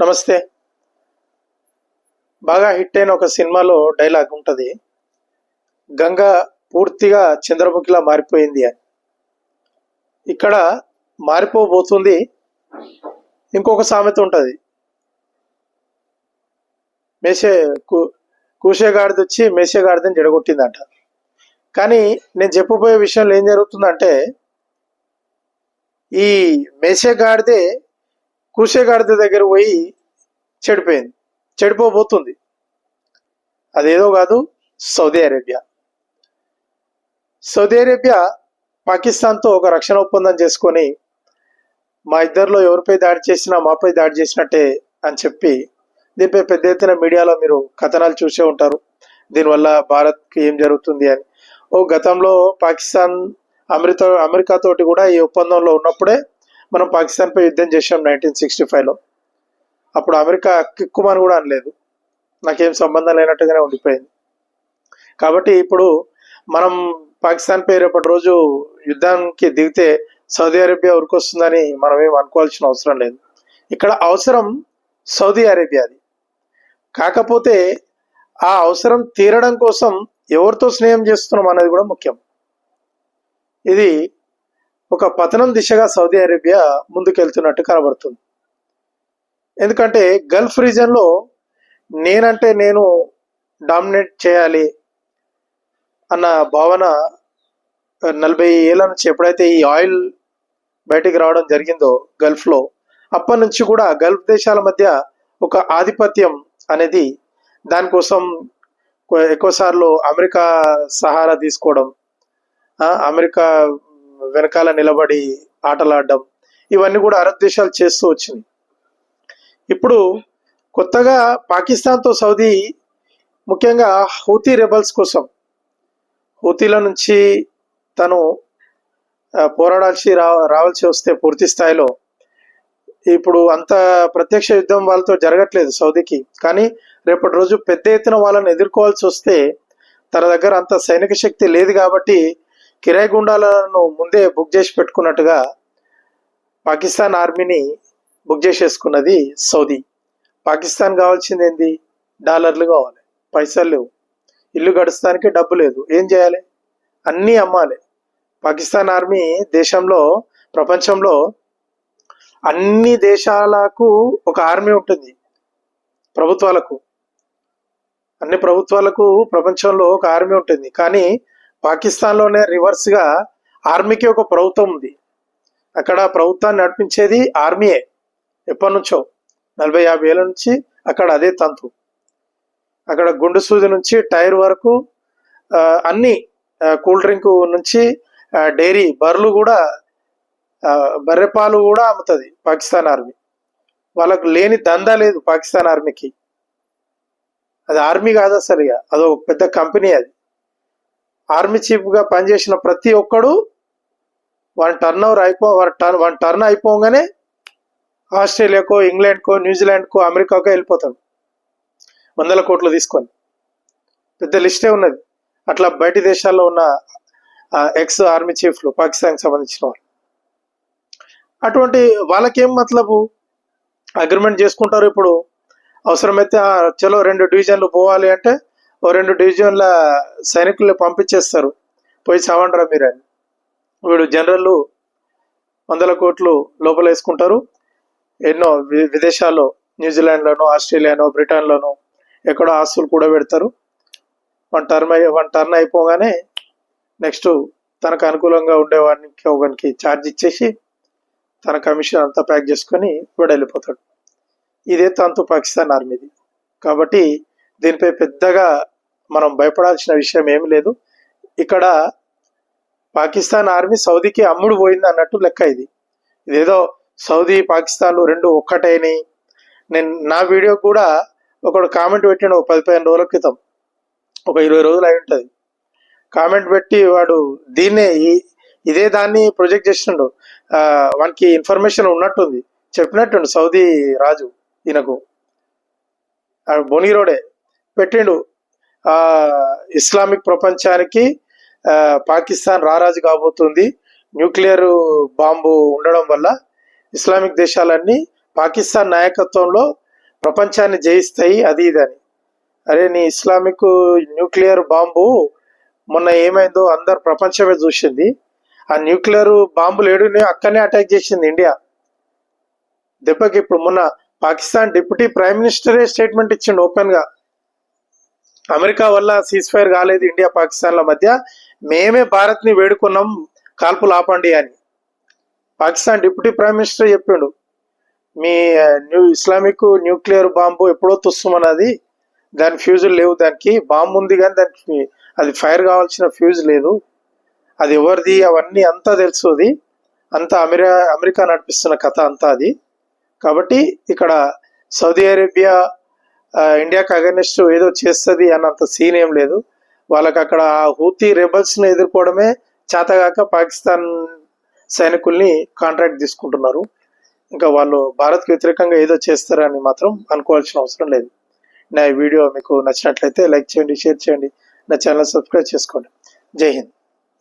నమస్తే. బాగా హిట్ అయిన ఒక సినిమాలో డైలాగ్ ఉంటుంది. గంగ పూర్తిగా చంద్రముఖిలా మారిపోయింది అని. ఇక్కడ మారిపోబోతుంది. ఇంకొక సామెత ఉంటుంది. మేసే కూసేగాడిది వచ్చి మేసేగాడిదని జడగొట్టిందంట కానీ నేను చెప్పబోయే విషయంలో ఏం జరుగుతుందంటే ఈ మేసేగాడిదే కూసేగాడిద దగ్గర పోయి చెడిపోయింది. చెడిపోబోతుంది. అదేదో కాదు సౌదీ అరేబియా. సౌదీ అరేబియా పాకిస్తాన్తో ఒక రక్షణ ఒప్పందం చేసుకొని మా ఇద్దరిలో ఎవరిపై దాడి చేసినా మాపై దాడి చేసినట్టే అని చెప్పి దీనిపై పెద్ద ఎత్తున మీడియాలో మీరు కథనాలు చూసే ఉంటారు. దీనివల్ల భారత్కి ఏం జరుగుతుంది అని. ఓ గతంలో పాకిస్తాన్ అమెరికా అమెరికా తోటి కూడా ఈ ఒప్పందంలో ఉన్నప్పుడే మనం పాకిస్తాన్పై యుద్ధం చేసాం నైన్టీన్ సిక్స్టీ ఫైవ్లో. అప్పుడు అమెరికా కిక్కుమని కూడా అనలేదు. నాకేం సంబంధం లేనట్టుగానే ఉండిపోయింది. కాబట్టి ఇప్పుడు మనం పాకిస్తాన్పై రేపటి రోజు యుద్ధానికి దిగితే సౌదీ అరేబియా ఉరికొస్తుందని మనం ఏం అనుకోవాల్సిన అవసరం లేదు. ఇక్కడ అవసరం సౌదీ అరేబియాది. కాకపోతే ఆ అవసరం తీరడం కోసం ఎవరితో స్నేహం చేస్తున్నాం అనేది కూడా ముఖ్యం. ఇది ఒక పతనం దిశగా సౌదీ అరేబియా ముందుకెళ్తున్నట్టు కనబడుతుంది. ఎందుకంటే గల్ఫ్ రీజన్లో నేనంటే నేను డామినేట్ చేయాలి అన్న భావన నలభై ఏళ్ళ నుంచి ఎప్పుడైతే ఈ ఆయిల్ బయటికి రావడం జరిగిందో గల్ఫ్లో అప్పటి నుంచి కూడా గల్ఫ్ దేశాల మధ్య ఒక ఆధిపత్యం అనేది దానికోసం ఎక్కువసార్లు అమెరికా సహారా తీసుకోవడం అమెరికా వెనకాల నిలబడి ఆటలాడడం ఇవన్నీ కూడా అరబ్ దేశాలు చేస్తూ వచ్చింది ఇప్పుడు కొత్తగా పాకిస్తాన్తో సౌదీ ముఖ్యంగా హౌతీ రెబల్స్ కోసం హౌతీల నుంచి తను పోరాడాల్సి రా రావాల్సి వస్తే పూర్తి స్థాయిలో ఇప్పుడు అంత ప్రత్యక్ష యుద్ధం వాళ్ళతో జరగట్లేదు సౌదీకి. కానీ రేపటి రోజు పెద్ద ఎత్తున వాళ్ళని ఎదుర్కోవాల్సి వస్తే తన దగ్గర అంత సైనిక శక్తి లేదు కాబట్టి కిరాయి గుండాలను ముందే బుక్ చేసి పెట్టుకున్నట్టుగా పాకిస్తాన్ ఆర్మీని బుక్ చేసేసుకున్నది సౌదీ. పాకిస్తాన్ కావాల్సింది ఏంది డాలర్లు కావాలి. పైసలు లేవు. ఇల్లు గడుస్తానికి డబ్బు లేదు. ఏం చేయాలి? అన్నీ అమ్మాలి. పాకిస్తాన్ ఆర్మీ దేశంలో ప్రపంచంలో అన్ని దేశాలకు ఒక ఆర్మీ ఉంటుంది. ప్రభుత్వాలకు. అన్ని ప్రభుత్వాలకు ప్రపంచంలో ఒక ఆర్మీ ఉంటుంది. కానీ పాకిస్తాన్లోనే రివర్స్గా ఆర్మీకి ఒక ప్రభుత్వం ఉంది. అక్కడ ప్రభుత్వాన్ని నడిపించేది ఆర్మీయే. ఎప్పటి నుంచో నలభై యాభై ఏళ్ళ నుంచి అక్కడ అదే తంతు. అక్కడ గుండు సూది నుంచి టైర్ వరకు అన్ని కూల్ డ్రింక్ నుంచి డైరీ బర్రెలు కూడా బర్రెపాలు బర్రె పాలు కూడా అమ్ముతుంది పాకిస్తాన్ ఆర్మీ. వాళ్ళకు లేని దందా లేదు పాకిస్తాన్ ఆర్మీకి. అది ఆర్మీ కాదు అసలు ఇక. అదో పెద్ద కంపెనీ అది. ఆర్మీ చీఫ్గా పనిచేసిన ప్రతి ఒక్కడు వన్ టర్న్ ఓవర్ అయిపో వన్ టర్న్ వన్ టర్న్ అయిపోగానే ఆస్ట్రేలియాకో ఇంగ్లాండ్కో న్యూజిలాండ్కో అమెరికాకో వెళ్ళిపోతాడు. వందల కోట్లు తీసుకొని. పెద్ద లిస్టే ఉన్నది. అట్లా బయటి దేశాల్లో ఉన్న ఎక్స్ ఆర్మీ చీఫ్లు పాకిస్తాన్కి సంబంధించిన వాళ్ళు. అటువంటి వాళ్ళకేం మతలబు? అగ్రిమెంట్ చేసుకుంటారు ఇప్పుడు. అవసరమైతే ఆ, చలో రెండు డివిజన్లు పోవాలి అంటే ఓ రెండు డివిజన్ల సైనికుల్ని పంపించేస్తారు. పోయి చావండ్రా మీరు అని. వీడు జనరల్లు వందల కోట్లు లోపల వేసుకుంటారు ఎన్నో వి- విదేశాల్లో న్యూజిలాండ్లోనో ఆస్ట్రేలియానో బ్రిటన్లోనో ఎక్కడో ఆస్తులు కూడా పెడతారు. వన్ టర్మ్ అయ్యి వన్ టర్న్ అయిపోగానే నెక్స్ట్ తనకు అనుకూలంగా ఉండేవానికి ఒకనికి ఛార్జ్ ఇచ్చేసి తన కమిషన్ అంతా ప్యాక్ చేసుకొని వీడు వెళ్ళిపోతాడు. ఇదే తంతు పాకిస్తాన్ ఆర్మీది. కాబట్టి దీనిపై పెద్దగా మనం భయపడాల్సిన విషయం ఏమి లేదు. ఇక్కడ పాకిస్తాన్ ఆర్మీ సౌదీకి అమ్ముడు పోయింది అన్నట్టు లెక్క ఇది. ఇదేదో సౌదీ పాకిస్తాన్లు రెండు ఒక్కటైనవి నేను నా వీడియో కూడా ఒకడు కామెంట్ పెట్టాడు ఒక పది పదిహేను రోజుల క్రితం. ఒక ఇరవై రోజులు అయి ఉంటుంది. కామెంట్ పెట్టి వాడు దీన్నే ఇదే దాన్ని ప్రొజెక్ట్ చేసిండు. వానికి ఇన్ఫర్మేషన్ ఉన్నట్టుంది. చెప్పినట్టుండు సౌదీ రాజు ఈయనకు. ఆ బొనీరోడే పెట్టిండు. ఇస్లామిక్ ప్రపంచానికి పాకిస్తాన్ రారాజు కాబోతుంది. న్యూక్లియర్ బాంబు ఉండడం వల్ల ఇస్లామిక్ దేశాలన్నీ పాకిస్తాన్ నాయకత్వంలో ప్రపంచాన్ని జయిస్తాయి అది ఇది అని అరే నీ ఇస్లామిక్ న్యూక్లియర్ బాంబు మొన్న ఏమైందో అందరు ప్రపంచమే చూసింది. ఆ న్యూక్లియర్ బాంబులు ఏడుని అక్కడనే అటాక్ చేసింది ఇండియా. దెబ్బకి ఇప్పుడు మొన్న పాకిస్తాన్ డిప్యూటీ ప్రైమ్ మినిస్టరే స్టేట్మెంట్ ఇచ్చిండు ఓపెన్గా అమెరికా వల్ల సీజ్ ఫైర్ కాలేదు ఇండియా పాకిస్తాన్ల మధ్య. మేమే భారత్ని వేడుకున్నాం కాల్పులు ఆపండి అని. పాకిస్తాన్ డిప్యూటీ ప్రైమ్ మినిస్టర్ చెప్పిండు మీ న్యూ ఇస్లామిక్ న్యూక్లియర్ బాంబు ఎప్పుడో తుస్సుమన్నది దాని ఫ్యూజులు లేవు దానికి బాంబు ఉంది కానీ దానికి అది ఫైర్ కావాల్సిన ఫ్యూజ్ లేదు. అది ఎవరిది అవన్నీ అంతా తెలుసుది. అంతా అమెరికా అమెరికా నడిపిస్తున్న కథ అంతా అది. కాబట్టి ఇక్కడ సౌదీ అరేబియా ఇండియాకి అగనిస్ట్ ఏదో చేస్తుంది అన్నంత సీన్ ఏం లేదు. వాళ్ళకి అక్కడ ఆ హూతీ రెబల్స్ ఎదుర్కోవడమే చేతగాక పాకిస్తాన్ సైనికుల్ని కాంట్రాక్ట్ తీసుకుంటున్నారు. ఇంకా వాళ్ళు భారత్కి వ్యతిరేకంగా ఏదో చేస్తారని మాత్రం అనుకోవాల్సిన అవసరం లేదు. నా ఈ వీడియో మీకు నచ్చినట్లయితే లైక్ చేయండి షేర్ చేయండి నా ఛానల్ సబ్స్క్రైబ్ చేసుకోండి. జై హింద్.